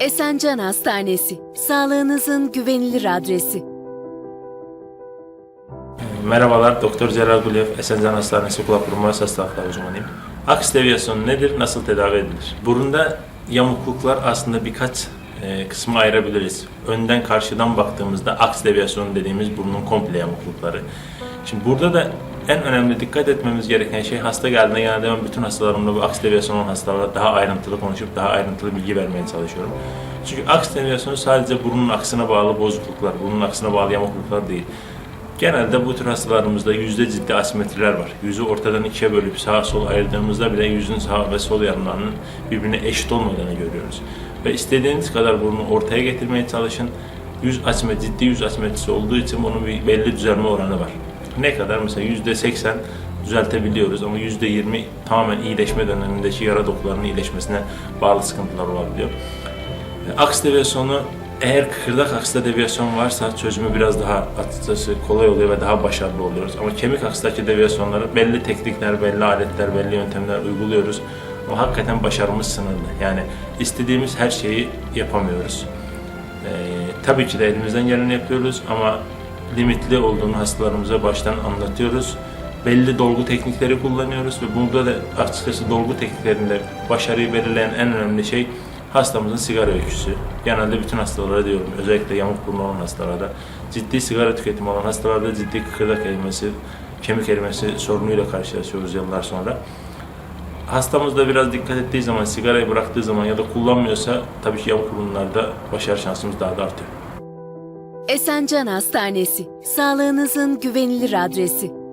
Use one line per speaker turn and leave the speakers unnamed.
Esencan Hastanesi, sağlığınızın güvenilir adresi.
Merhabalar, Doktor Celal Gulev, Esencan Hastanesi kulak burun boğaz hastalıkları uzmanıyım. Aks deviyasyonu nedir, nasıl tedavi edilir? Burunda yamukluklar aslında birkaç e, kısmı ayırabiliriz. Önden karşıdan baktığımızda aks deviyasyonu dediğimiz burnun komple yamuklukları. Şimdi burada da en önemli dikkat etmemiz gereken şey hasta geldiğinde genelde ben bütün hastalarımla bu aks deviyasyonu olan hastalara daha ayrıntılı konuşup daha ayrıntılı bilgi vermeye çalışıyorum. Çünkü aks deviyasyonu sadece burnun aksına bağlı bozukluklar, burnun aksına bağlı yamukluklar değil. Genelde bu tür hastalarımızda yüzde ciddi asimetriler var. Yüzü ortadan ikiye bölüp sağa sola ayırdığımızda bile yüzün sağ ve sol yanlarının birbirine eşit olmadığını görüyoruz. Ve istediğiniz kadar burnu ortaya getirmeye çalışın. Yüz asimet, ciddi yüz asimetrisi olduğu için bunun bir belli düzelme oranı var. Ne kadar? Mesela yüzde seksen düzeltebiliyoruz ama yüzde yirmi tamamen iyileşme dönemindeki yara dokularının iyileşmesine bağlı sıkıntılar olabiliyor. Aks deviyasyonu eğer kıkırdak aksta deviyasyon varsa çözümü biraz daha açıkçası kolay oluyor ve daha başarılı oluyoruz. Ama kemik akstaki deviyasyonları belli teknikler, belli aletler, belli yöntemler uyguluyoruz. Ama hakikaten başarımız sınırlı. Yani istediğimiz her şeyi yapamıyoruz. Ee, tabii ki de elimizden geleni yapıyoruz ama limitli olduğunu hastalarımıza baştan anlatıyoruz. Belli dolgu teknikleri kullanıyoruz ve burada da açıkçası dolgu tekniklerinde başarıyı belirleyen en önemli şey hastamızın sigara öyküsü. Genelde bütün hastalara diyorum, özellikle yamuk burnu olan hastalarda, ciddi sigara tüketimi olan hastalarda ciddi kıkırdak erimesi, kemik erimesi sorunuyla karşılaşıyoruz yıllar sonra. Hastamız da biraz dikkat ettiği zaman, sigarayı bıraktığı zaman ya da kullanmıyorsa tabii ki yamuk burunlarda başarı şansımız daha da artıyor.
Esencan Hastanesi, sağlığınızın güvenilir adresi.